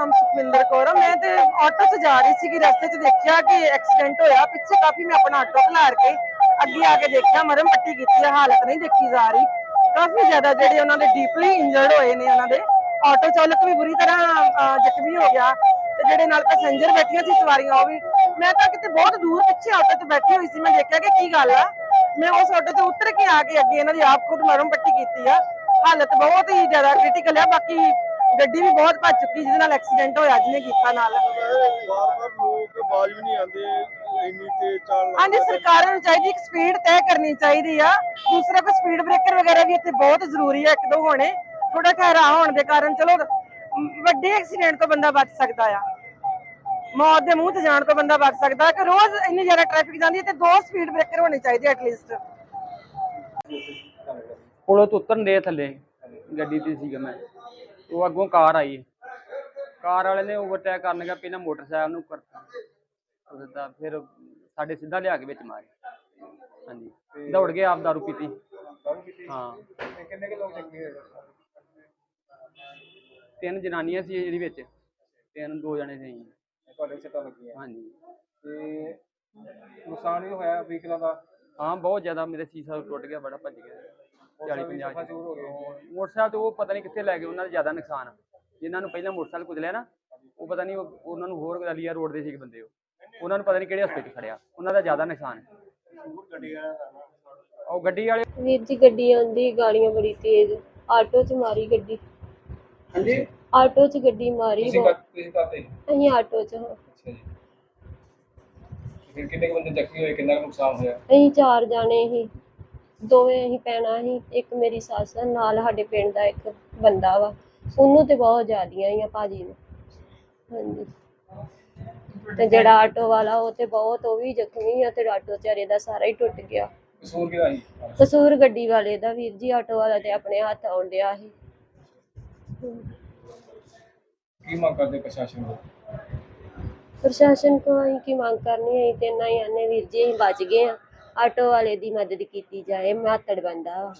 ਨਾਮ ਸੁਖਵਿੰਦਰ ਕੌਰ ਆ। ਮੈਂ ਤੇ ਆਟੋ 'ਚ ਜਾ ਰਹੀ ਸੀਗੀ, ਰਸਤੇ 'ਚ ਦੇਖਿਆ ਕਿ ਐਕਸੀਡੈਂਟ ਹੋਇਆ। ਪਿੱਛੇ ਕਾਫੀ ਮੈਂ ਆਪਣਾ ਆਟੋ ਖਲਾਰ ਕੇ ਅੱਗੇ ਆ ਕੇ ਦੇਖਿਆ ਮਰਮ ਪੱਟੀ ਕੀਤੀ ਹੈ ਹਾਲਤ ਨਹੀਂ ਦੇਖੀ ਜਾ ਰਹੀ। ਕਾਫੀ ਜ਼ਿਆਦਾ ਜਿਹੜੇ ਉਹਨਾਂ ਦੇ ਡੀਪਲੀ ਇੰਜਰਡ ਹੋਏ ਨੇ ਉਹਨਾਂ ਦੇ। ਆਟੋ ਚਾਲਕ ਵੀ ਬੁਰੀ ਤਰ੍ਹਾਂ ਜ਼ਖਮੀ ਹੋ ਗਿਆ। ਤੇ ਜਿਹੜੇ ਨਾਲ ਪੈਸੇਂਜਰ ਬੈਠੀਆਂ ਸੀ ਸਵਾਰੀਆਂ, ਉਹ ਵੀ ਮੈਂ ਤਾਂ ਕਿਤੇ ਬਹੁਤ ਦੂਰ ਪਿੱਛੇ ਆਟੋ 'ਚ ਬੈਠੀ ਹੋਈ ਸੀ। ਮੈਂ ਦੇਖਿਆ ਕਿ ਕੀ ਗੱਲ ਆ। ਮੈਂ ਉਸ ਆਟੋ 'ਚ ਉਤਰ ਕੇ ਆ ਕੇ ਅੱਗੇ ਇਹਨਾਂ ਦੀ ਆਪ ਖੁਦ ਮਰਮ ਪੱਟੀ ਕੀਤੀ ਆ। ਹਾਲਤ ਬਹੁਤ ਹੀ ਜ਼ਿਆਦਾ ਕ੍ਰਿਟੀਕਲ ਆ। ਬਾਕੀ ਗੱਡੀ ਵੀ ਬਹੁਤ ਭੱਜ ਚੁੱਕੀ ਜਿਹਦੇ ਨਾਲ ਐਕਸੀਡੈਂਟ ਹੋਇਆ ਜਿਹਨੇ ਕੀਤਾ ਨਾਲ। ਬਾਰ-ਬਾਰ ਲੋਕ ਬਾਜ ਵੀ ਨਹੀਂ ਆਉਂਦੇ ਇੰਨੀ ਤੇਜ਼ ਚਾਲ ਹਾਂਜੀ ਸਰਕਾਰਾਂ ਨੂੰ ਚਾਹੀਦੀ ਇੱਕ ਸਪੀਡ ਤੈਅ ਕਰਨੀ ਚਾਹੀਦੀ ਆ। ਦੂਸਰਾ ਕੋਈ ਸਪੀਡ ਬ੍ਰੇਕਰ ਵਗੈਰਾ ਵੀ ਇੱਥੇ ਬਹੁਤ ਜ਼ਰੂਰੀ ਆ ਇੱਕ ਦੋ ਹੋਣੇ। ਥੋੜਾ ਠਹਿਰਾ ਹੋਣ ਦੇ ਕਾਰਨ ਚਲੋ ਵੱਡੇ ਐਕਸੀਡੈਂਟ ਤੋਂ ਬੰਦਾ ਬਚ ਸਕਦਾ ਆ। ਮੌਤ ਦੇ ਮੂੰਹ ਤੇ ਜਾਣ ਤੋਂ ਬੰਦਾ ਬਚ ਸਕਦਾ ਕਿ ਰੋਜ਼ ਇੰਨੀ ਜ਼ਿਆਦਾ ਟ੍ਰੈਫਿਕ ਜਾਂਦੀ ਹੈ ਤੇ ਦੋ ਸਪੀਡ ਬ੍ਰੇਕਰ ਹੋਣੇ ਚਾਹੀਦੇ ਐਟਲੀਸਟ ਪੁਲੋਂ ਤੋਂ ਉਤਰਨ ਦੇ ਥੱਲੇ ਗੱਡੀ ਤੇ ਸੀਗਾ ਮੈਂ। ਉਹ ਅੱਗੋਂ ਕਾਰ ਆਈ। ਕਾਰ ਵਾਲੇ ਨੇ ਓਵਰਟੇਕ ਕਰਨ ਲੱਗਾ ਪਹਿਲਾਂ ਮੋਟਰਸਾਈਕਲ ਨੂੰ ਕਰਤਾ। ਸਿੱਧਾ ਫਿਰ ਸਾਡੇ ਸਿੱਧਾ ਲਿਆ ਕੇ ਵਿੱਚ ਮਾਰੇ ਹਾਂਜੀ। ਦੌੜ ਗਏ ਆਪ ਦਾਰੂ ਪੀਤੀ। ਹਾਂ। ਕਿੰਨੇ ਕਿ ਲੋਕ ਜ਼ਖਮੀ ਹੋਏ ਤਿੰਨ ਜਨਾਨੀਆਂ ਸੀ ਜਿਹੜੀ ਵਿੱਚ। ਤਿੰਨ ਦੋ ਜਣੇ ਸੀ। ਤੁਹਾਡੇ ਸੱਟਾਂ ਲੱਗੀਆਂ ਹਾਂਜੀ। ਤੇ ਨੁਕਸਾਨ ਵੀ ਹੋਇਆ ਵਹੀਕਲਾਂ ਦਾ? ਹਾਂ ਬਹੁਤ ਜ਼ਿਆਦਾ ਮੇਰੇ ਸੀਸਾ ਟੁੱਟ ਗਿਆ ਬੜਾ ਭੱਜ ਗਿਆ। 40 50 ਚੂਰ ਹੋ ਗਏ। ਮੋਟਰਸਾਈਕਲ ਤੇ ਉਹ ਪਤਾ ਨਹੀਂ ਕਿੱਥੇ ਲੈ ਗਏ ਉਹਨਾਂ ਦਾ ਜ਼ਿਆਦਾ ਨੁਕਸਾਨ। ਜਿਨ੍ਹਾਂ ਨੂੰ ਪਹਿਲਾਂ ਮੋਟਰਸਾਈਕਲ ਕੁਚਲਿਆ ਨਾ ਉਹ ਪਤਾ ਨਹੀਂ ਉਹ- ਉਹਨਾਂ ਨੂੰ ਹੋਰ ਗਲੀਆ ਰੋਡ ਦੇ ਸੀ ਬੰਦੇ ਉਹ। ਉਹਨਾਂ ਨੂੰ ਪਤਾ ਨਹੀਂ ਕਿਹੜੇ ਹਸਪਤਾਲ 'ਚ ਖੜਿਆ ਉਹਨਾਂ ਦਾ ਜ਼ਿਆਦਾ ਨੁਕਸਾਨ ਹੈ। ਉਹ ਗੱਡੀ ਵਾਲੇ ਵੀਰ ਜੀ ਗੱਡੀ ਆਉਂਦੀ ਗਾਲੀਆਂ ਬੜੀ ਤੇਜ਼। ਆਟੋ 'ਚ ਮਾਰੀ ਗੱਡੀ। ਹਾਂਜੀ? ਆਟੋ 'ਚ ਗੱਡੀ ਮਾਰੀ ਤੁਸੀਂ ਬਹੁਤ- ਤੁਸੀਂ ਕਰਦੇ ਅਸੀਂ ਆਟੋ 'ਚ ਹਾਂ। ਅੱਛਾ ਜੀ। ਫਿਰ ਕਿੰਨੇ ਕੁ ਬੰਦੇ ਜ਼ਖਮੀ ਹੋਏ ਕਿੰਨਾ ਕੁ ਨੁਕਸਾਨ ਹੋਇਆ? ਅਸੀਂ ਚਾਰ ਜਾਣੇ ਸੀ ਦੋਵੇਂ ਅਸੀਂ ਪੈਣਾ ਸੀ ਇੱਕ ਮੇਰੀ ਸੱਸ ਆ, ਨਾਲ ਸਾਡੇ ਪਿੰਡ ਦਾ ਇੱਕ ਬੰਦਾ ਵਾ। ਉਹਨੂੰ ਤੇ ਬਹੁਤ ਜ਼ਿਆਦੀਆਂ ਹੀ ਆ ਭਾਜੀ ਨੂੰ। ਹਾਂਜੀ। ਤੇ ਜਿਹੜਾ ਆਟੋ ਵਾਲਾ ਉਹ ਤੇ ਬਹੁਤ ਉਹ ਵੀ ਜ਼ਖਮੀ ਆ ਤੇ ਆਟੋ ਚਾਰੇ ਦਾ ਸਾਰਾ ਹੀ ਟੁੱਟ ਗਿਆ। ਕਸੂਰ ਕਿਹਦਾ ਸੀ? ਕਸੂਰ ਗੱਡੀ ਵਾਲੇ ਦਾ ਵੀਰ ਜੀ ਆਟੋ ਵਾਲਾ ਤੇ ਆਪਣੇ ਹੱਥ ਆਉਣ ਡਿਆ ਸੀ। ਕੀ ਮੰਗ ਕਰਦੇ ਪ੍ਰਸ਼ਾਸਨ ਤੋਂ? ਪ੍ਰਸ਼ਾਸਨ ਕੋਲ ਅਸੀਂ ਕੀ ਮੰਗ ਕਰਨੀ ਹੈ ਤੇ ਇੰਨਾ ਹੀ ਆਨੇ ਵੀਰ ਜੀ ਅਸੀਂ ਬਚ ਗਏ ਆ। ਆਟੋ ਵਾਲੇ ਦੀ ਮਦਦ ਕੀਤੀ ਜਾਏ ਮਾਤੜ ਬੰਦਾ ਵਾ।